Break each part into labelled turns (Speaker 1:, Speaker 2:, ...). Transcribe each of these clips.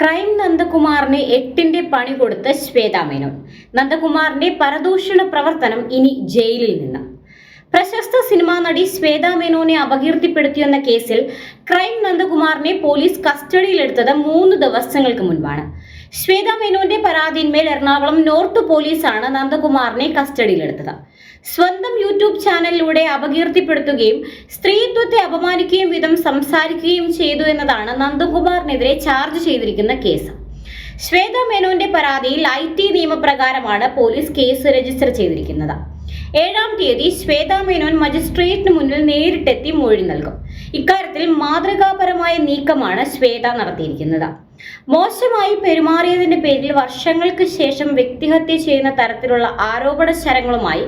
Speaker 1: Crime നന്ദകുമാറിന് എട്ടിന്റെ പണി കൊടുത്ത ശ്വേതാ മേനോൻ. നന്ദകുമാറിന്റെ പരദൂഷണ പ്രവർത്തനം ഇനി ജയിലിൽ നിന്ന്. പ്രശസ്ത സിനിമാ നടി ശ്വേതാ മേനോനെ അപകീർത്തിപ്പെടുത്തിയെന്ന കേസിൽ ക്രൈം നന്ദകുമാറിനെ പോലീസ് കസ്റ്റഡിയിലെടുത്തത് മൂന്ന് ദിവസങ്ങൾക്ക് മുൻപാണ്. ശ്വേതാ മേനോന്റെ പരാതിന്മേൽ എറണാകുളം നോർത്ത് പോലീസാണ് നന്ദകുമാറിനെ കസ്റ്റഡിയിലെടുത്തത്. സ്വന്തം യൂട്യൂബ് ചാനലിലൂടെ അപകീർത്തിപ്പെടുത്തുകയും സ്ത്രീത്വത്തെ അപമാനിക്കുകയും വിധം സംസാരിക്കുകയും ചെയ്തു എന്നതാണ് നന്ദകുമാറിനെതിരെ ചാർജ് ചെയ്തിരിക്കുന്ന കേസ്. ശ്വേത മേനോന്റെ പരാതിയിൽ ഐ ടി നിയമപ്രകാരമാണ് പോലീസ് കേസ് രജിസ്റ്റർ ചെയ്തിരിക്കുന്നത്. ഏഴാം തീയതി ശ്വേതാ മേനോൻ മജിസ്ട്രേറ്റിന് മുന്നിൽ നേരിട്ടെത്തി മൊഴി നൽകും. ഇക്കാര്യത്തിൽ മാതൃകാപരമായ നീക്കമാണ് ശ്വേത നടത്തിയിരിക്കുന്നത്. മോശമായി പെരുമാറിയതിന്റെ പേരിൽ വർഷങ്ങൾക്ക് ശേഷം വ്യക്തിഹത്യ ചെയ്യുന്ന തരത്തിലുള്ള ആരോപണ ശരങ്ങളുമായി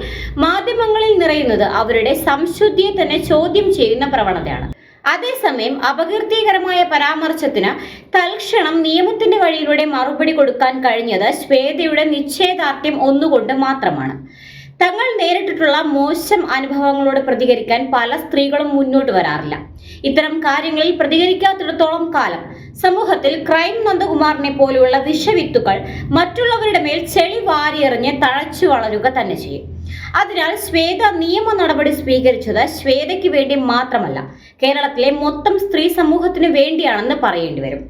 Speaker 1: മാധ്യമങ്ങളിൽ നിറയുന്നത് അവരുടെ സംശുദ്ധിയെ തന്നെ ചോദ്യം ചെയ്യുന്ന പ്രവണതയാണ്. അതേസമയം അപകീർത്തികരമായ പരാമർശത്തിന് തൽക്ഷണം നിയമത്തിന്റെ വഴിയിലൂടെ മറുപടി കൊടുക്കാൻ കഴിഞ്ഞത് ശ്വേതയുടെ നിശ്ചയദാർഢ്യം ഒന്നുകൊണ്ട് മാത്രമാണ്. തങ്ങൾ നേരിട്ടിട്ടുള്ള മോശം അനുഭവങ്ങളോട് പ്രതികരിക്കാൻ പല സ്ത്രീകളും മുന്നോട്ട് വരാറില്ല. ഇത്തരം കാര്യങ്ങളിൽ പ്രതികരിക്കാത്തിടത്തോളം കാലം സമൂഹത്തിൽ ക്രൈം നന്ദകുമാറിനെ പോലെയുള്ള വിഷവിത്തുക്കൾ മറ്റുള്ളവരുടെ മേൽ ചെളി വാരിയെറിഞ്ഞ് തഴച്ചു വളരുക തന്നെ ചെയ്യും. അതിനാൽ ശ്വേത നിയമ നടപടി സ്വീകരിച്ചത് ശ്വേതയ്ക്ക് വേണ്ടി മാത്രമല്ല. കേരളത്തിലെ മൊത്തം സ്ത്രീ സമൂഹത്തിനു വേണ്ടിയാണെന്ന് പറയേണ്ടി വരും.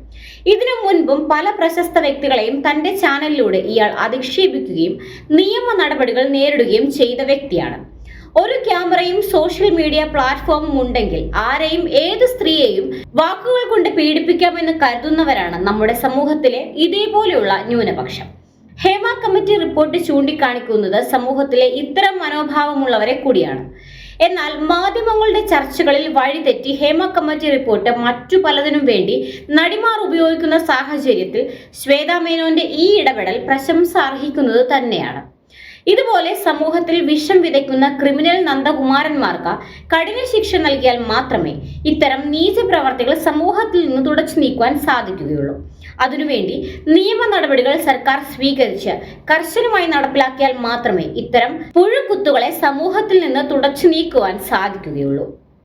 Speaker 1: ഇതിനു മുൻപും പല പ്രശസ്ത വ്യക്തികളെയും തന്റെ ചാനലിലൂടെ ഇയാൾ അധിക്ഷേപിക്കുകയും നിയമ നടപടികൾ നേരിടുകയും ചെയ്ത വ്യക്തിയാണ്. ഒരു ക്യാമറയും സോഷ്യൽ മീഡിയ പ്ലാറ്റ്ഫോമും ഉണ്ടെങ്കിൽ ആരെയും ഏത് സ്ത്രീയെയും വാക്കുകൾ കൊണ്ട് പീഡിപ്പിക്കാമെന്ന് കരുതുന്നവരാണ് നമ്മുടെ സമൂഹത്തിലെ ഇതേപോലെയുള്ള ന്യൂനപക്ഷം. ഹേമ കമ്മിറ്റി റിപ്പോർട്ട് ചൂണ്ടിക്കാണിക്കുന്നത് സമൂഹത്തിലെ ഇത്തരം മനോഭാവമുള്ളവരെ കൂടിയാണ്. എന്നാൽ മാധ്യമങ്ങളുടെ ചർച്ചകളിൽ വഴിതെറ്റി ഹേമ കമ്മിറ്റി റിപ്പോർട്ട് മറ്റു പലതിനും വേണ്ടി നടിമാർ ഉപയോഗിക്കുന്ന സാഹചര്യത്തിൽ ശ്വേതാ മേനോന്റെ ഈ ഇടപെടൽ പ്രശംസ അർഹിക്കുന്നത് തന്നെയാണ്. ഇതുപോലെ സമൂഹത്തിൽ വിഷം വിതയ്ക്കുന്ന ക്രിമിനൽ നന്ദകുമാരന്മാർക്ക് കഠിന ശിക്ഷ നൽകിയാൽ മാത്രമേ ഇത്തരം നീച പ്രവർത്തികൾ സമൂഹത്തിൽ നിന്ന് തുടച്ചു നീക്കുവാൻ സാധിക്കുകയുള്ളൂ. അതിനുവേണ്ടി നിയമ നടപടികൾ സർക്കാർ സ്വീകരിച്ച് കർശനമായി നടപ്പിലാക്കിയാൽ മാത്രമേ ഇത്തരം പുഴുക്കുത്തുകളെ സമൂഹത്തിൽ നിന്ന് തുടച്ചു നീക്കുവാൻ സാധിക്കുകയുള്ളൂ.